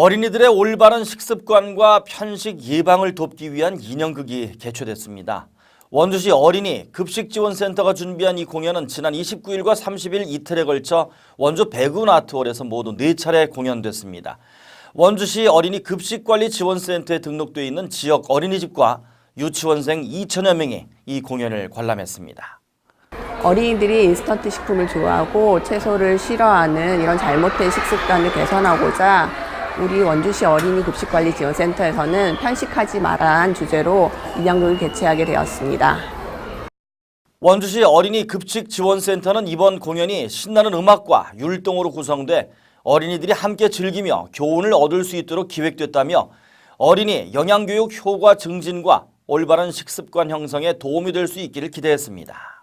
어린이들의 올바른 식습관과 편식 예방을 돕기 위한 인형극이 개최됐습니다. 원주시 어린이 급식지원센터가 준비한 이 공연은 지난 29일과 30일 이틀에 걸쳐 원주 배군 아트홀에서 모두 4차례 공연됐습니다. 원주시 어린이 급식관리지원센터에 등록되어 있는 지역 어린이집과 유치원생 2천여 명이 이 공연을 관람했습니다. 어린이들이 인스턴트 식품을 좋아하고 채소를 싫어하는 이런 잘못된 식습관을 개선하고자 우리 원주시 어린이 급식관리지원센터에서는 편식하지 마라는 주제로 인형극을 개최하게 되었습니다. 원주시 어린이 급식지원센터는 이번 공연이 신나는 음악과 율동으로 구성돼 어린이들이 함께 즐기며 교훈을 얻을 수 있도록 기획됐다며 어린이 영양교육 효과 증진과 올바른 식습관 형성에 도움이 될 수 있기를 기대했습니다.